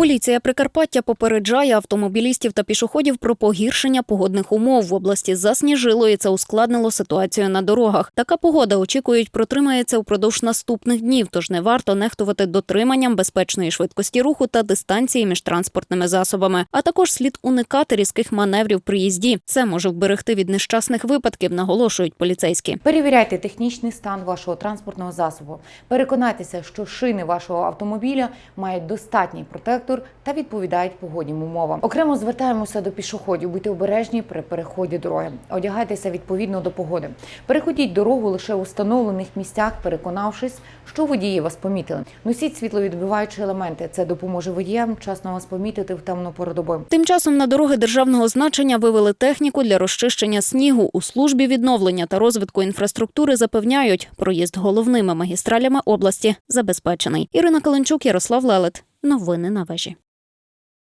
Поліція Прикарпаття попереджає автомобілістів та пішоходів про погіршення погодних умов в області. Засніжило і це ускладнило ситуацію на дорогах. Така погода очікують протримається впродовж наступних днів, тож не варто нехтувати дотриманням безпечної швидкості руху та дистанції між транспортними засобами. А також слід уникати різких маневрів при їзді. Це може вберегти від нещасних випадків, наголошують поліцейські. Перевіряйте технічний стан вашого транспортного засобу. Переконайтеся, що шини вашого автомобіля мають достатній протектор та відповідають погоднім умовам. Окремо звертаємося до пішоходів. Будьте обережні при переході дороги. Одягайтеся відповідно до погоди. Переходіть дорогу лише у встановлених місцях, переконавшись, що водії вас помітили. Носіть світловідбиваючі елементи. Це допоможе водіям вчасно вас помітити в темну пору доби. Тим часом на дороги державного значення вивели техніку для розчищення снігу. У службі відновлення та розвитку інфраструктури запевняють, проїзд головними магістралями області забезпечений. Ірина Каленчук, Ярослав Лелет. Новини на вежі.